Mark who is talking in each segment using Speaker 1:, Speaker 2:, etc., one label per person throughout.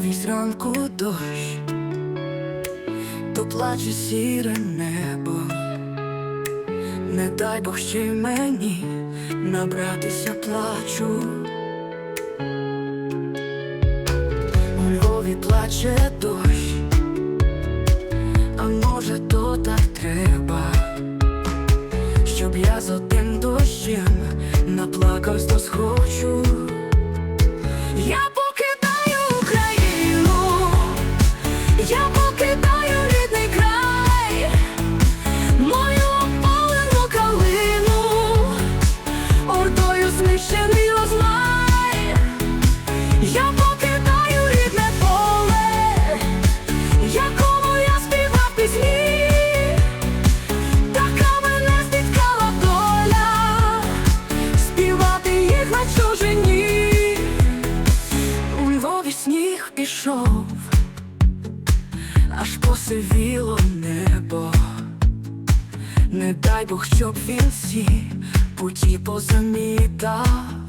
Speaker 1: Львові зранку дощ, то плаче сіре небо, не дай Бог ще мені набратися плачу. У Львові плаче дощ, а може то так треба, щоб я з одним дощем наплакавсь до схочу. Я Я покидаю рідне поле, якому я співав пісні, така мене спіткала доля, співати їх на чужині. У Львові сніг пішов, аж посивіло небо. Не дай Бог, щоб він всі путі позамітав.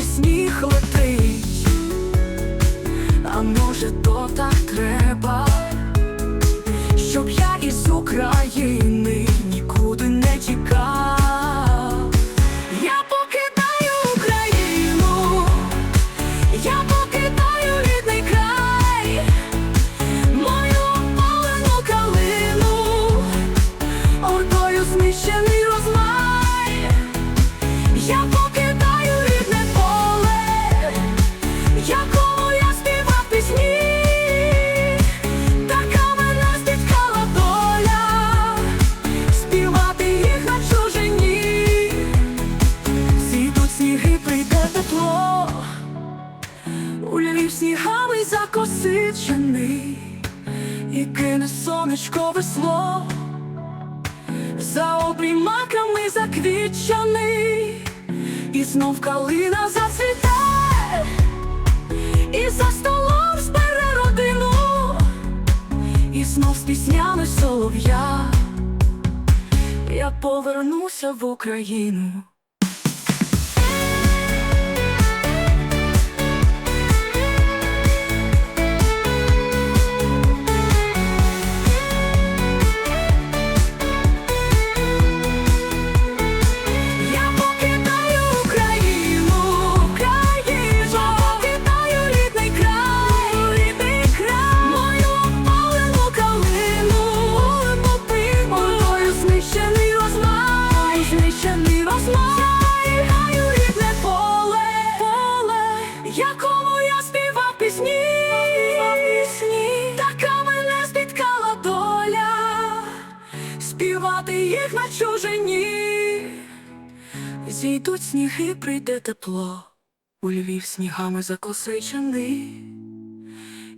Speaker 1: Львові сніг летить, а може то так треба, щоб я із України нікуди не тікав. Я покидаю Україну, я покидаю рідний край, мою опалену калину, ордою знищений розмай. Якому я співав пісні, така мене спіткала доля, співати їх на чужині. Зійдуть сніги, прийде тепло, у Львів снігами закосичений, і кине сонечко весло, за обрімаками заквічаний, і знов калина зацвіте, і за столом збере родину, і знов з піснями солов'я, я повернуся в Україну. Розмай, гаю рідне поле, поле, якому я співав пісні, пісні, така мене спіткала доля, співати їх на чужині. Зійдуть сніги, прийде тепло, у Львів снігами закосичений,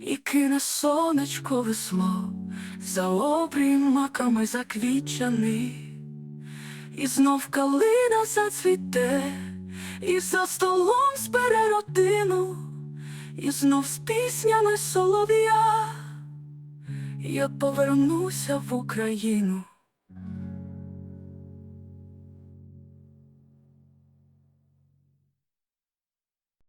Speaker 1: і кине сонечко весло, за обрімаками заквічаний, і знов калина зацвіте, і за столом збере родину, і знов з піснями солов'я, я повернуся в Україну.